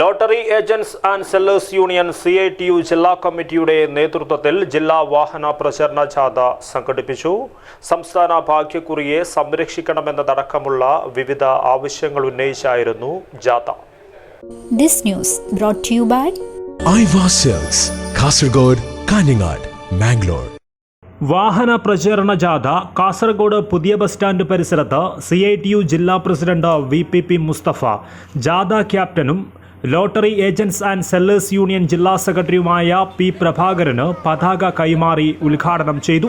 Lottery agents and sellers union C I T U ജില്ലാ കമ്മിറ്റിയുടെ നേതൃത്വത്തിൽ ജില്ലാ വാഹന പ്രചരണ ജാഥ സംഘടിപ്പിച്ചു. സംസ്ഥാന ഭാഗ്യക്കുറിയെ സംരക്ഷിക്കണമെന്നതടക്കമുള്ള വിവിധ ആവശ്യങ്ങൾ ഉന്നയിച്ചായിരുന്നു ജാഥ. This news brought to you by ഐവാ സെൽസ് കാസർഗോഡ് കാഞ്ഞങ്ങാട് മാംഗ്ലൂർ വാഹന പ്രചരണ ജാഥ കാസർഗോഡ് പുതിയ ബസ് സ്റ്റാൻഡ് പരിസരത്ത് സി ഐ ടി യു ജില്ലാ president V P P Mustafa ജാഥ ക്യാപ്റ്റനും lottery agents and sellers union ജില്ലാ സെക്രട്ടറിയുമായ പി പ്രഭാകരന് പതാക കൈമാറി ഉദ്ഘാടനം ചെയ്തു.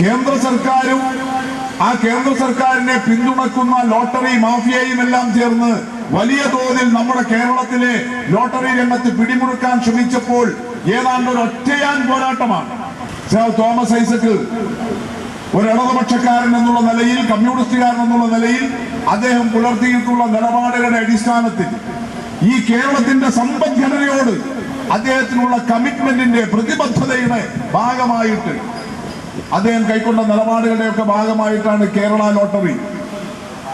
കേന്ദ്ര സർക്കാരും ആ കേന്ദ്ര സർക്കാരിനെ പിന്തുണക്കുന്ന ലോട്ടറി മാഫിയയും എല്ലാം ചേർന്ന് വലിയ തോതിൽ നമ്മുടെ കേരളത്തിലെ ലോട്ടറി രംഗത്ത് പിടിമുറുക്കാൻ ശ്രമിച്ചപ്പോൾ ഏതാണ്ട് ഒരു ഒറ്റയാൻ പോരാട്ടമാണ് തോമസ് ഐസക്ക് ഒരു ഇടതുപക്ഷക്കാരൻ എന്നുള്ള നിലയിൽ കമ്മ്യൂണിസ്റ്റുകാരൻ എന്നുള്ള നിലയിൽ അദ്ദേഹം പുലർത്തിയിട്ടുള്ള നിലപാടുകളുടെ അടിസ്ഥാനത്തിൽ ഈ കേരളത്തിന്റെ സമ്പദ്ഘടനയോട് അദ്ദേഹത്തിനുള്ള കമ്മിറ്റ്മെന്റിന്റെ പ്രതിബദ്ധതയുടെ ഭാഗമായിട്ട് അദ്ദേഹം കൈക്കൊണ്ട നിലപാടുകളുടെയൊക്കെ ഭാഗമായിട്ടാണ് കേരള ലോട്ടറി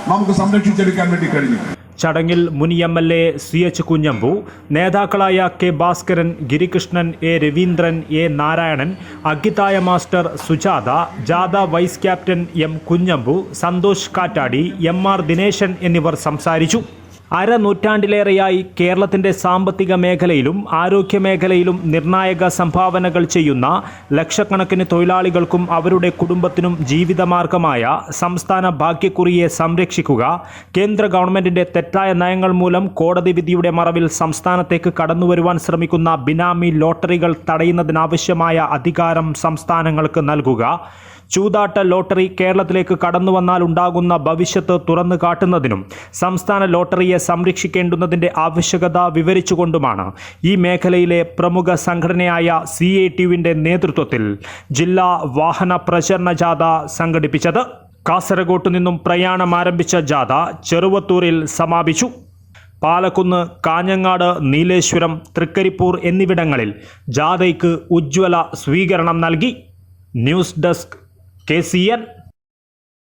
നമുക്ക് സംരക്ഷിച്ചെടുക്കാൻ വേണ്ടി കഴിഞ്ഞു ചടങ്ങിൽ മുൻ M L A C H Kunhambu നേതാക്കളായ K Bhaskaran Girikrishnan A Raveendran A Narayanan അഗിതായ master Sujatha ജാഥ vice captain M Kunhambu Santhosh Kattadi M R Dineshan എന്നിവർ സംസാരിച്ചു. അരനൂറ്റാണ്ടിലേറെയായി കേരളത്തിന്റെ സാമ്പത്തിക മേഖലയിലും ആരോഗ്യ മേഖലയിലും നിർണായക സംഭാവനകൾ ചെയ്യുന്ന ലക്ഷക്കണക്കിന് തൊഴിലാളികൾക്കും അവരുടെ കുടുംബത്തിനും ജീവിതമാർഗമായ സംസ്ഥാന ഭാഗ്യക്കുറിയെ സംരക്ഷിക്കുക കേന്ദ്ര ഗവൺമെന്റിന്റെ തെറ്റായ നയങ്ങൾ മൂലം കോടതി വിധിയുടെ മറവിൽ സംസ്ഥാനത്തേക്ക് കടന്നുവരുവാൻ ശ്രമിക്കുന്ന ബിനാമി ലോട്ടറികൾ തടയുന്നതിനാവശ്യമായ അധികാരം സംസ്ഥാനങ്ങൾക്ക് നൽകുക ചൂതാട്ട ലോട്ടറി കേരളത്തിലേക്ക് കടന്നുവന്നാൽ ഉണ്ടാകുന്ന ഭവിഷ്യത്ത് തുറന്നു കാട്ടുന്നതിനും സംസ്ഥാന ലോട്ടറിയെ സംരക്ഷിക്കേണ്ടുന്നതിന്റെ ആവശ്യകത വിവരിച്ചുകൊണ്ടുമാണ് ഈ മേഖലയിലെ പ്രമുഖ സംഘടനയായ സി എ ടിയുവിന്റെ നേതൃത്വത്തിൽ ജില്ലാ വാഹന പ്രചരണ ജാഥ സംഘടിപ്പിച്ചത്. കാസർഗോട്ട് നിന്നും പ്രയാണം ആരംഭിച്ച ജാഥ ചെറുവത്തൂരിൽ സമാപിച്ചു. പാലക്കുന്ന് കാഞ്ഞങ്ങാട് നീലേശ്വരം തൃക്കരിപ്പൂർ എന്നിവിടങ്ങളിൽ ജാഥയ്ക്ക് ഉജ്ജ്വല സ്വീകരണം നൽകി. News desk K